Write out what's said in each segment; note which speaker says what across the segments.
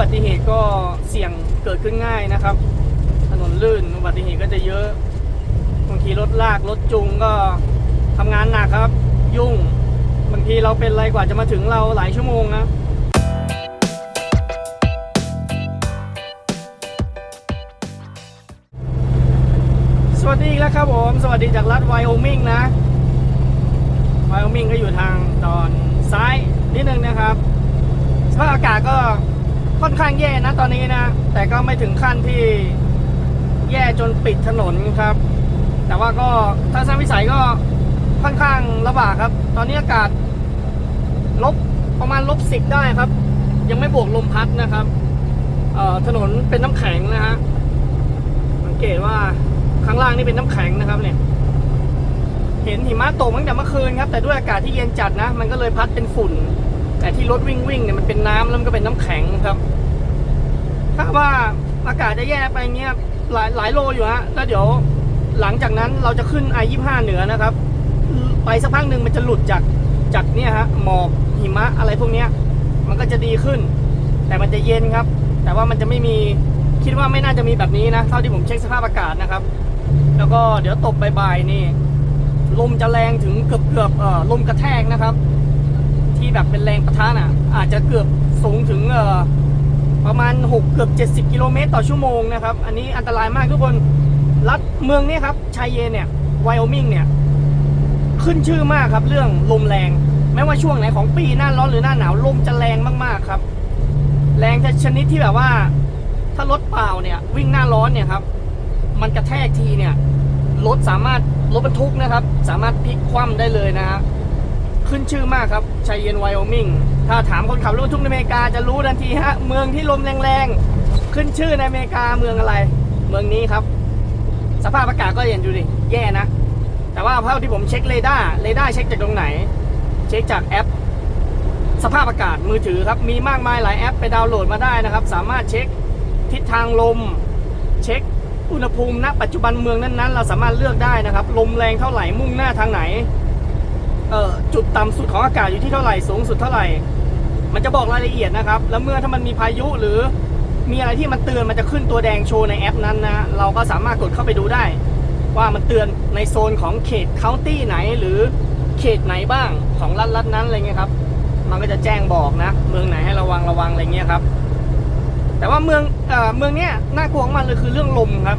Speaker 1: บัติเหตุก็เสี่ยงเกิดขึ้นง่ายนะครับ ถนนลื่นอุบัติเหตุก็จะเยอะบางทีรถลากรถจุงก็ทำงานหนักครับ ยุ่งบางทีเราเป็นอะไรกว่าจะมาถึงเราหลายชั่วโมงนะสวัสดีแล้วครับผมสวัสดีจากรัฐไวโอมิงนะไวโอมิงก็อยู่ทางตอนซ้ายนิดนึงนะครับสภาพอากาศก็ ค่อนข้างแย่นะตอนนี้นะ แต่ก็ไม่ถึงขั้นที่แย่จนปิดถนนครับ แต่ว่าก็ทัศนวิสัยก็ค่อนข้างลำบากครับ ตอนนี้อากาศลบประมาณลบสิบได้ครับ ยังไม่บวกลมพัดนะครับถนนเป็นน้ำแข็งนะฮะสังเกตว่าข้างล่างนี่เป็นน้ำแข็งนะครับเนี่ย เห็นหิมะตกตั้งแต่เมื่อคืนครับ แต่ด้วยอากาศที่เย็นจัดนะ มันก็เลยพัดเป็นฝุ่น แต่ที่รถวิ่งวิ่งเนี่ยมันเป็นน้ำแล้วมันก็เป็นน้ำแข็งครับ ถ้าว่าอากาศจะแย่ไปเงี้ยหลายหลายโลอยู่ฮะแล้วเดี๋ยวหลังจากนั้นเราจะขึ้น I25 เหนือนะครับ ไปสักพักหนึ่งมันจะหลุดจากจากเนี่ยฮะหมอกหิมะอะไรพวกเนี้ย มันก็จะดีขึ้น แต่มันจะเย็นครับ แต่ว่ามันจะไม่มีคิดว่าไม่น่าจะมีแบบนี้นะเท่าที่ผมเช็คสภาพอากาศนะครับ แล้วก็เดี๋ยวตกบ่ายๆนี่ลมจะแรงถึงเกือบเกือบเอ่อลมกระแทกนะครับ ที่แบบเป็นแรงประทะน่ะ อาจจะเกือบสูงถึงเออประมาณ 6 เกือบ 70 กิโลเมตรต่อชั่วโมงนะครับ อันนี้อันตรายมากทุกคน รัฐเมืองนี้ครับ ชายเยนเนี่ย ไวโอมิงเนี่ย ขึ้นชื่อมากครับ เรื่องลมแรง ไม่ว่าช่วงไหนของปีหน้าร้อนหรือหน้าหนาวลมจะแรงมากๆครับ แรงชนิดที่แบบว่า ถ้ารถเปล่าเนี่ย วิ่งหน้าร้อนเนี่ยครับ มันกระแทกทีเนี่ย รถสามารถรถบรรทุกนะครับ สามารถพลิกคว่ำได้เลยนะฮะ ขึ้นชื่อมากครับชัยเยนไวโอมิงถ้าถามคนขับรถบรรทุกในอเมริกาจะรู้ทันทีฮะเมืองที่ลมแรงๆขึ้นชื่อในอเมริกาเมืองอะไร เมืองนี้ครับ สภาพอากาศก็เห็นดูดิแย่นะ แต่ว่าเท่าที่ผมเช็คเรดาร์เรดาร์เช็คจากตรงไหน เช็คจากแอป สภาพอากาศมือถือครับมีมากมายหลายแอปไปดาวน์โหลดมาได้นะครับ สามารถเช็คทิศทางลม เช็คอุณหภูมิณปัจจุบันเมืองนั้นๆ เราสามารถเลือกได้นะครับ ลมแรงเท่าไหร่มุ่งหน้าทางไหน เอ่อจุดต่ำสุดของอากาศอยู่ที่เท่าไหร่สูงสุดเท่าไหร่ มันจะบอกรายละเอียดนะครับ แล้วเมื่อถ้ามันมีพายุหรือมีอะไรที่มันเตือนมันจะขึ้นตัวแดงโชว์ในแอปนั้นนะ เราก็สามารถกดเข้าไปดูได้ ว่ามันเตือนในโซนของเขตเคาน์ตี้ไหนหรือเขตไหนบ้างของรัฐรัฐนั้นอะไรเงี้ยครับ มันก็จะแจ้งบอกนะ เมืองไหนให้ระวังระวังอะไรเงี้ยครับ แต่ว่าเมืองเอ่อเมืองเนี้ยน่ากลัวของมันเลยคือเรื่องลมครับ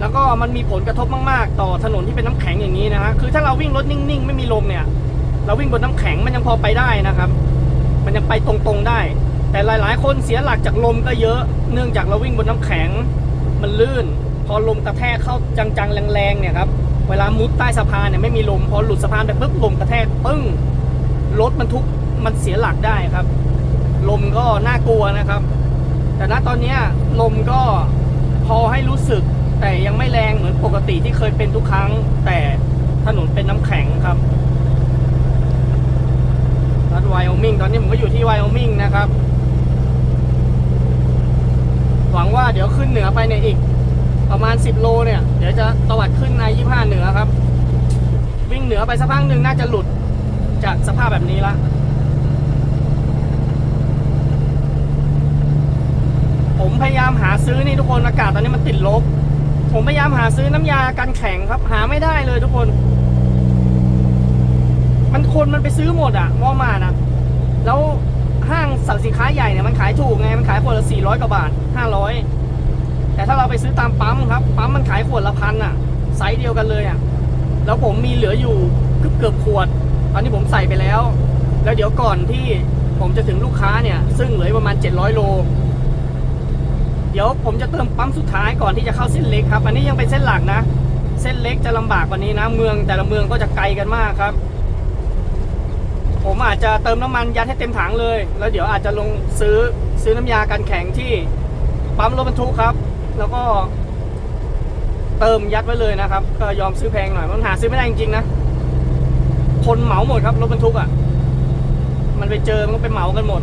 Speaker 1: แล้วก็มันมีผลกระทบมากๆ ต่อถนนที่เป็นน้ำแข็งอย่างนี้นะฮะคือถ้าเราวิ่งรถนิ่งๆ ไม่มีลมเนี่ย เราวิ่งบนน้ำแข็งมันยังพอไปได้นะครับ มันยังไปตรงๆได้ แต่หลายๆ คนเสียหลักจากลมก็เยอะ เนื่องจากเราวิ่งบนน้ำแข็ง มันลื่น พอลมกระแทกเข้าจังๆแรงๆเนี่ยครับเวลามุดใต้สะพานเนี่ยไม่มีลมพอหลุดสะพานไปปุ๊บลมกระแทกปึ้งรถมันทุกมันเสียหลักได้ครับ ลมก็น่ากลัวนะครับ แต่ณตอนนี้ลมก็พอให้รู้สึก แต่ยังไม่แรงเหมือนปกติที่เคยเป็นทุกครั้ง แต่ถนนเป็นน้ำแข็งครับรัฐไวโอมิงตอนนี้ผมก็อยู่ที่ไวโอมิงนะครับ หวังว่าเดี๋ยวขึ้นเหนือไปเนี่ยอีก ประมาณ 10 โลเนี่ย เดี๋ยวจะตวัดขึ้นใน 25 เหนือครับ วิ่งเหนือไปสักพักหนึ่งน่าจะหลุดจากสภาพแบบนี้ละผมพยายามหาซื้อนี่ทุกคนอากาศตอนนี้มันติดลบ ผมพยายามหาซื้อน้ำยากันแข็งครับ หาไม่ได้เลยทุกคน มันคนมันไปซื้อหมดอะวอมาร์ทอะแล้วห้างสรรพสินค้าใหญ่เนี่ยมันขายถูกไง มันขายขวดละ400กว่าบาท500แต่ถ้าเราไปซื้อตามปั๊มครับ ปั๊มมันขายขวดละพันอะไซส์เดียวกันเลยอะแล้วผมมีเหลืออยู่เกือบเกือบขวด ตอนนี้ผมใส่ไปแล้ว แล้วเดี๋ยวก่อนที่ผมจะถึงลูกค้าเนี่ย ซึ่งเหลือประมาณ 700 โล เดี๋ยวผมจะเติมปั๊มสุดท้ายก่อนที่จะเข้าเส้นเล็กครับ อันนี้ยังเป็นเส้นหลักนะ เส้นเล็กจะลำบากกว่านี้นะ เมืองแต่ละเมืองก็จะไกลกันมากครับ ผมอาจจะเติมน้ำมันยัดให้เต็มถังเลย แล้วเดี๋ยวอาจจะลงซื้อซื้อน้ำยากันแข็งที่ปั๊มรถบรรทุกครับ แล้วก็เติมยัดไว้เลยนะครับ ก็ยอมซื้อแพงหน่อยมันหาซื้อไม่ได้จริงๆนะ คนเหมาหมดครับรถบรรทุกอะ มันไปเจอมันก็ไปเหมากันหมด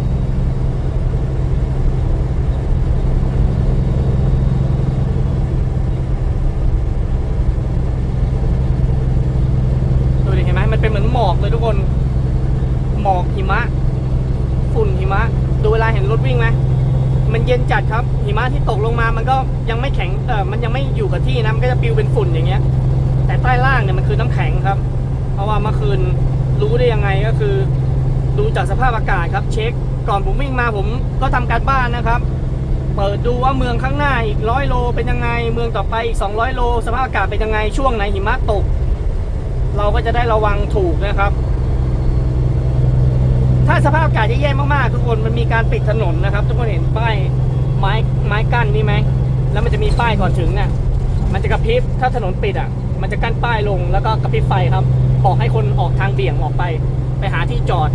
Speaker 1: ดิเห็นไหมมันเป็นเหมือนหมอก เลยทุกคน หมอกหิมะ ฝุ่นหิมะ ดูเวลาเห็นรถวิ่งไหมมันเย็นจัดครับ หิมะที่ตกลงมามันก็ยังไม่แข็งเออมันยังไม่อยู่กับที่นะมันก็จะปิวเป็นฝุ่นอย่างเงี้ย แต่ใต้ล่างเนี่ยมันคือน้ำแข็งครับ เพราะว่าเมื่อคืนรู้ได้ยังไงก็คือ ดูจากสภาพอากาศครับ เช็ค ก่อนผมวิ่งมาผมก็ทำการบ้านนะครับ เปิดดูว่าเมืองข้างหน้าอีกร้อยโลเป็นยังไง เมืองต่อไปอีก200 โล สภาพอากาศเป็นยังไงช่วงไหนหิมะตก เราก็จะได้ระวังถูกนะครับ ถ้าสภาพอากาศแย่ๆมากๆทุกคนมันมีการปิดถนนนะครับ ทุกคนเห็นป้ายไม้ไม้กั้นนี่ไหมแล้วมันจะมีป้ายก่อนถึงเนี่ยมันจะกระพริบถ้าถนนปิดอะ มันจะกั้นป้ายลงแล้วก็กระพริบไฟครับ บอกให้คนออกทางเบี่ยงออกไป ไปหาที่จอด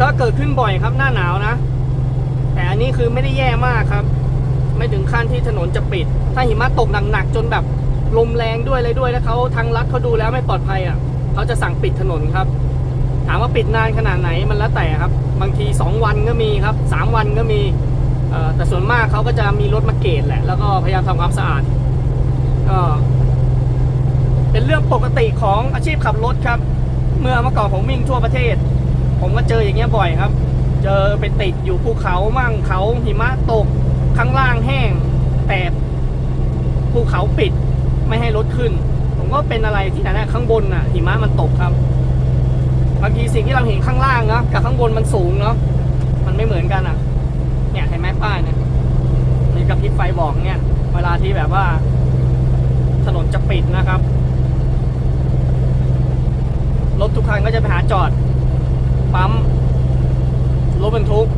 Speaker 1: ก็เกิดขึ้นบ่อยครับหน้าหนาวนะ แต่อันนี้คือไม่ได้แย่มากครับ ไม่ถึงขั้นที่ถนนจะปิด ถ้าหิมะตกหนักๆจนแบบ ลมแรงด้วยเลยด้วยแล้วเขาทางรัฐเขาดูแล้วไม่ปลอดภัยอะเขาจะสั่งปิดถนนครับ ถามว่าปิดนานขนาดไหนมันแล้วแต่ครับ บางที 2 วันก็มีครับ 3 วันก็มีแต่ส่วนมากเขาก็จะมีรถมาเกตแหละ แล้วก็พยายามทำความสะอาดก็เป็นเรื่องปกติของอาชีพขับรถครับ เมื่อเมื่อก่อนผมวิ่งทั่วประเทศ ผมก็เจออย่างเงี้ยบ่อยครับ เจอไปติดอยู่ภูเขามั่งเขาหิมะตกข้างล่างแห้ง แต่ภูเขาปิด ไม่ให้รถขึ้น ผมก็เป็นอะไรที่ไหนนะข้างบนน่ะหิมะมันตกครับบางทีสิ่งที่เราเห็นข้างล่างเนาะกับข้างบนมันสูงเนาะมันไม่เหมือนกันอะ เนี่ยเห็นไหมป้ายเนี่ยมีกระพริบไฟบอกเนี่ย เวลาที่แบบว่า ถนนจะปิดนะครับรถทุกคันก็จะไปหาจอดปั๊มรถบรรทุก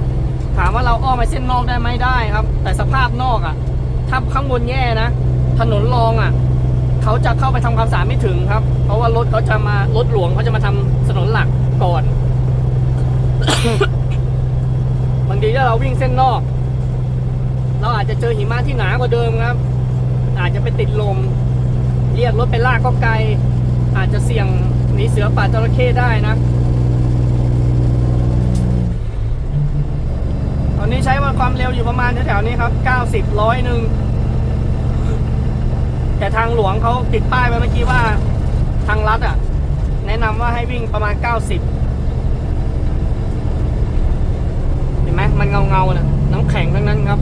Speaker 1: ถามว่าเราอ้อมไปเส้นนอกได้ไหมได้ครับ แต่สภาพนอกอะ่ะถ้าข้างบนแย่นะ ถนนรองอะ่ะ เขาจะเข้าไปทำความสะอาดไม่ถึงครับ เพราะว่ารถเขาจะมารถหลวงเขาจะมาทำถนนหลักก่อนบางทีถ้าเราวิ่งเส้นนอก เราอาจจะเจอหิมะที่หนากว่าเดิมครับ อาจจะไปติดลม เรียกรถไปลากก็ไกล อาจจะเสี่ยงหนีเสือป่าจระเข้ได้นะ ตอนนี้ใช้ความเร็วอยู่ประมาณแถวๆนี้ครับ 90 ร้อยหนึ่ง แต่ทางหลวงเขาติดป้ายไว้เมื่อกี้ว่าทางรัฐอะ แนะนำว่าให้วิ่งประมาณ 90 เห็นไหมมันเงาเงาๆนะน้ำแข็งทั้งนั้นครับ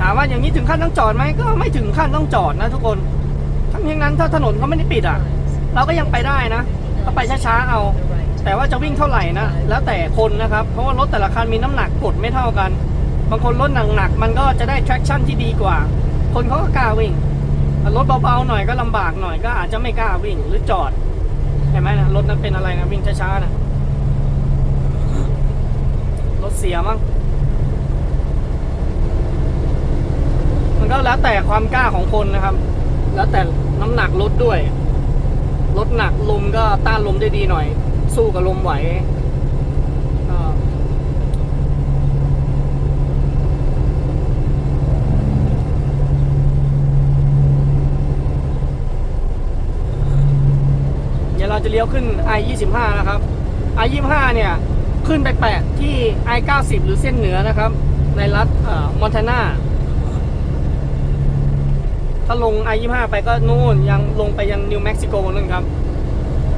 Speaker 1: ถามว่าอย่างนี้ถึงขั้นต้องจอดไหมก็ไม่ถึงขั้นต้องจอดนะทุกคน ทั้งนี้นั้นถ้าถนนเขาไม่ได้ปิดอะ เราก็ยังไปได้นะก็ไปช้าๆเอา แต่ว่าจะวิ่งเท่าไหร่นะ แล้วแต่คนนะครับ เพราะว่ารถแต่ละคันมีน้ำหนักกดไม่เท่ากัน บางคนรถหนักๆมันก็จะได้ traction ที่ดีกว่า คนเขาก็กล้าวิ่ง รถเบาๆหน่อยก็ลำบากหน่อยก็อาจจะไม่กล้าวิ่งหรือจอดเห็นไหมนะรถนั้นเป็นอะไรนะวิ่งช้าๆนะรถเสียมั้งมันก็แล้วแต่ความกล้าของคนนะครับ แล้วแต่น้ำหนักรถด้วย รถหนักลมก็ต้านลมได้ดีหน่อย สู้กับลมไหวเดี๋ยวเราจะเลี้ยวขึ้น i 2 5 นะครับ i 2 5 เนี่ย ขึ้นไปแปะที่ i 9 0 หรือเส้นเหนือนะครับ ในรัฐมอนทานา ถ้าลง I25 ไปก็นู่นยังลงไปยังนิวเม็กซิโกนู่นครับ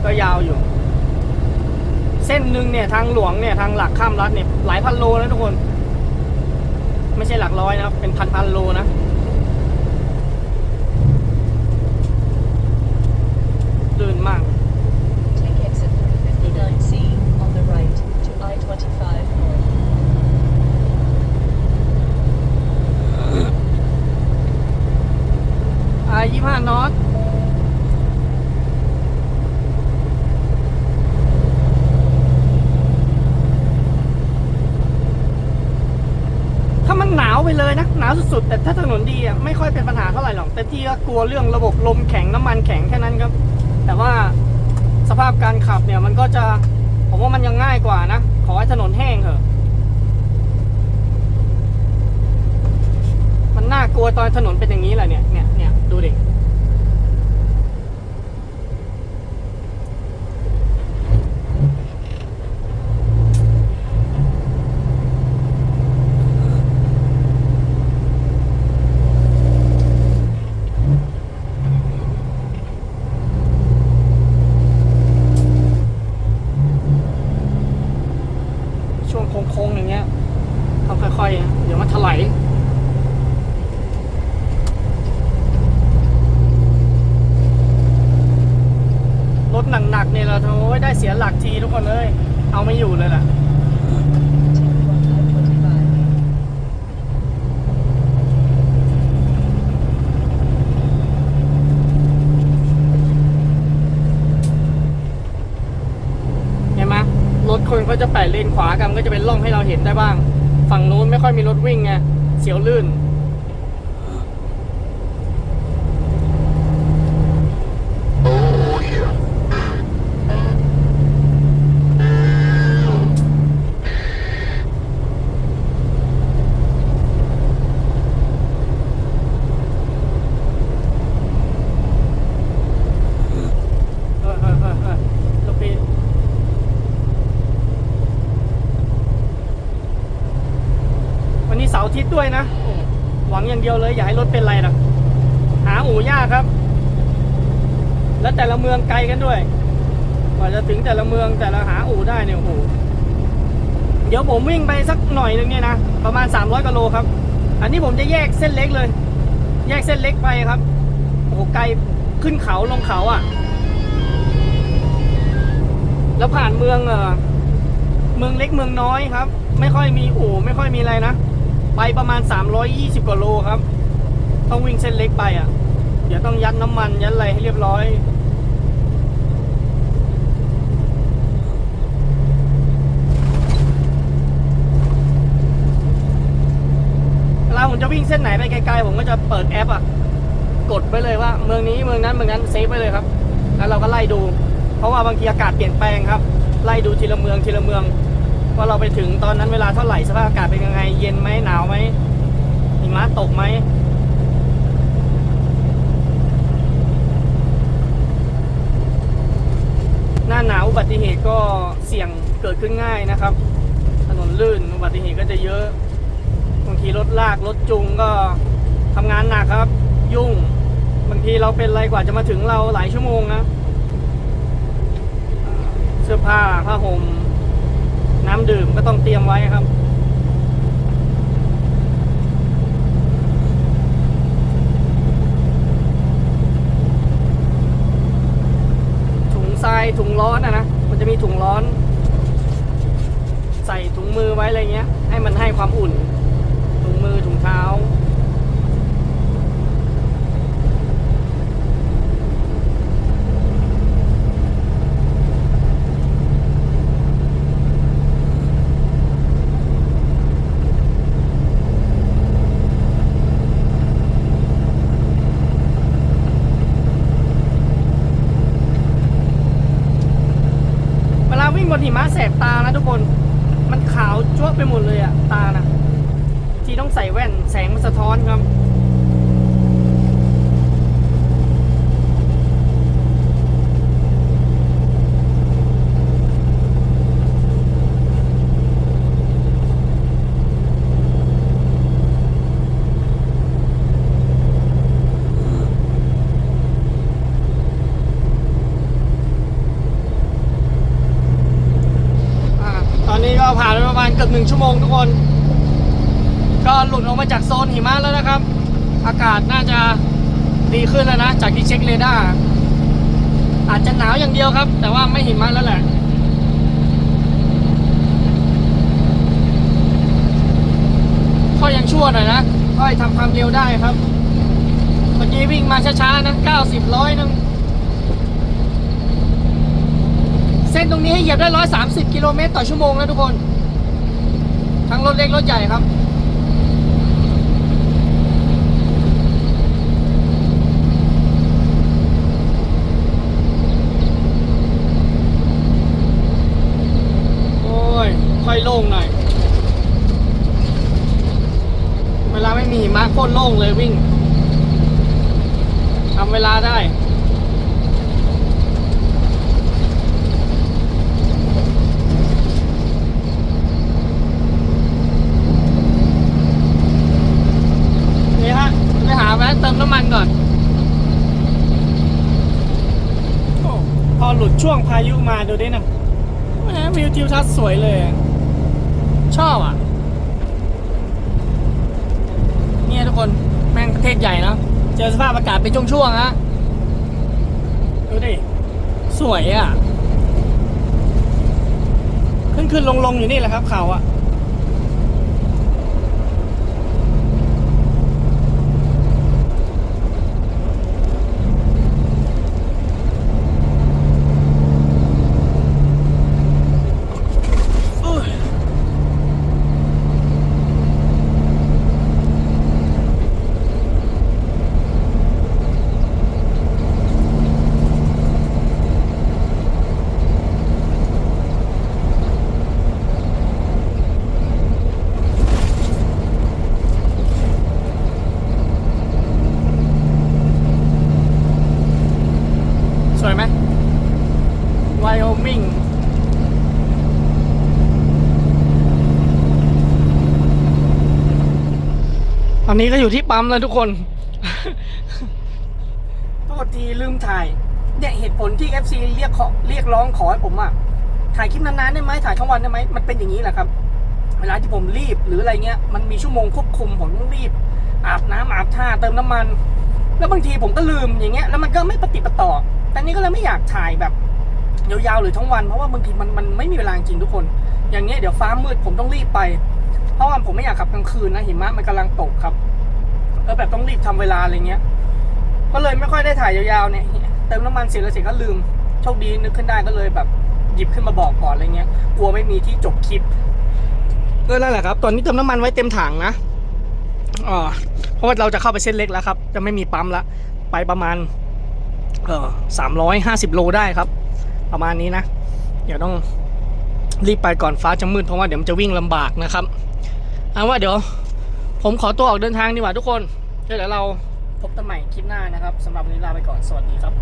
Speaker 1: ก็ยาวอยู่ เส้นหนึ่งเนี่ยทางหลวงเนี่ยทางหลักข้ามรัฐเนี่ยหลายพันโลนะทุกคน ไม่ใช่หลักร้อยนะครับ เป็นพันพันโลนะตื่นมาก ยี่ห้านอตถ้ามันหนาวไปเลยนะ หนาวสุดๆ แต่ถ้าถนนดีอะไม่ค่อยเป็นปัญหาเท่าไหร่หรอกแต่ที่ก็กลัวเรื่องระบบลมแข็งน้ำมันแข็งแค่นั้นครับ แต่ว่าสภาพการขับเนี่ยมันก็จะ ผมว่ามันยังง่ายกว่านะ ขอให้ถนนแห้งเถอะ น่ากลัวตอนถนนเป็นอย่างนี้แหละเนี่ยเนี่ยเนี่ยดูดิ เสียหลักทีทุกคนเลยเอาไม่อยู่เลยแหละเห็นไหมรถคนก็จะแปะเลนขวากันก็จะเป็นร่องให้เราเห็นได้บ้าง ฝั่งนู้นไม่ค่อยมีรถวิ่งไง เสียวลื่น อย่าให้รถเป็นไรนะหาอู่ยากครับ แล้วแต่ละเมืองไกลกันด้วยกว่าจะถึงแต่ละเมืองแต่ละหาอู่ได้เนี่ยโอ้โหเดี๋ยวผมวิ่งไปสักหน่อยนึงเนี่ยนะประมาณ 300กิโลครับ อันนี้ผมจะแยกเส้นเล็กเลย แยกเส้นเล็กไปครับโอ้โหไกลขึ้นเขาลงเขาอะ แล้วผ่านเมืองเออเมืองเล็กเมืองน้อยครับ ไม่ค่อยมีอู่ไม่ค่อยมีอะไรนะไปประมาณ 320กว่าโลครับ ต้องวิ่งเส้นเล็กไปอะ เดี๋ยวต้องยัดน้ำมันยัดอะไรให้เรียบร้อยเวลาผมจะวิ่งเส้นไหนไปไกลๆ ผมก็จะเปิดแอปอะ กดไปเลยว่า เมืองนี้เมืองนั้นเมืองนั้นเซฟไปเลยครับ แล้วเราก็ไล่ดู เพราะว่าบางทีอากาศเปลี่ยนแปลงครับ ไล่ดูทีละเมืองทีละเมือง ว่าเราไปถึงตอนนั้นเวลาเท่าไหร่สภาพอากาศเป็นยังไง เย็นไหมหนาวไหมหิมะตกไหม หน้าหนาวอุบัติเหตุก็เสี่ยงเกิดขึ้นง่ายนะครับ ถนนลื่นอุบัติเหตุก็จะเยอะบางทีรถลากรถจุงก็ทำงานหนักครับ ยุ่งบางทีเราเป็นอะไรกว่าจะมาถึงเราหลายชั่วโมงนะเสื้อผ้าผ้าห่มน้ำดื่มก็ต้องเตรียมไว้ครับ ถุงทรายถุงร้อนอะนะ มันจะมีถุงร้อน ใส่ถุงมือไว้อะไรเงี้ย ให้มันให้ความอุ่น ถุงมือถุงเท้า เวลาวิ่งบน หิมะแสบตานะทุกคน มันขาวจ้วะไปหมดเลยอะตานะ ที่ต้องใส่แว่นแสงมันสะท้อนครับ อ่าตอนนี้ก็ผ่านไปประมาณ เกือบหนึ่งชั่วโมงทุกคน ก็หลุดออกมาจากโซนหิมะแล้วนะครับ อากาศน่าจะดีขึ้นแล้วนะ จากที่เช็คเรดาร์อาจจะหนาวอย่างเดียวครับ แต่ว่าไม่หิมะแล้วแหละก็ยังชั่วหน่อยนะก็ทำความเร็วได้ครับเมื่อกี้วิ่งมาช้าๆนะ90ร้อยนึงเส้นตรงนี้ให้เหยียบได้ 130 กิโลเมตรต่อชั่วโมงนะทุกคน ทั้งรถเล็กรถใหญ่ครับ โอ้ย ค่อยโล่งหน่อย เวลาไม่มีมาโคตรโล่งเลยวิ่งทำเวลาได้ นี่ฮะไปหาแวะเติมน้ำมันก่อนโอ้พอ หลุดช่วงพายุมาดูดินะแหมวิวทิวทัศน์สวยเลย ชอบอะ เนี่ยทุกคนแม่งประเทศใหญ่นะเจอสภาพอากาศเป็นช่วงๆฮะดูดิ สวยอะ ขึ้นขึ้นลงลงอยู่นี่แหละครับเขาอะ โอ้ย ต อนนี้ก็อยู่ที่ปั๊มแล้วทุกคน โทษทีลืมถ่าย เนี่ยเหตุผลที่ FC เรียกขอเรียกร้องขอให้ผมอะถ่ายคลิปนานๆได้ไหมถ่ายทั้งวันได้ไหมมันเป็นอย่างนี้แหละครับ เวลาที่ผมรีบหรืออะไรเงี้ย มันมีชั่วโมงควบคุมผมต้องรีบ อาบน้ำอาบท่าเติมน้ำมัน แล้วบางทีผมก็ลืมอย่างเงี้ย แล้วมันก็ไม่ปฏิปต่อ แต่นี้ก็เลยไม่อยากถ่ายแบบยาวๆหรือทั้งวัน เพราะว่าบางทีมันมันไม่มีเวลาจริงทุกคน อย่างเงี้ยเดี๋ยวฟ้ามืดผมต้องรีบไป เพราะว่าผมไม่อยากขับกลางคืนนะหิมะมันกำลังตกครับก็แบบต้องรีบทำเวลาอะไรเงี้ย ก็เลยไม่ค่อยได้ถ่ายยาวๆเนี่ยเติมน้ำมันเสร็จแล้วเสร็จก็ลืมโชคดีนึกขึ้นได้ก็เลยแบบหยิบขึ้นมาบอกก่อนอะไรเงี้ยกลัวไม่มีที่จบคลิปก็นั่นแหละครับ ตอนนี้เติมน้ำมันไว้เต็มถังนะอ่าเพราะว่าเราจะเข้าไปเส้นเล็กแล้วครับ จะไม่มีปั๊มละไปประมาณเออสามร้อยห้าสิบโลได้ครับ ประมาณนี้นะ เดี๋ยวต้อง รีบไปก่อนฟ้าจะมืดเพราะว่าเดี๋ยวมันจะวิ่งลำบากนะครับเอาว่าเดี๋ยว ผมขอตัวออกเดินทางดีกว่าทุกคนเดี๋ยวเราพบกันใหม่คลิปหน้านะครับสำหรับวันนี้ลาไปก่อนสวัสดีครับ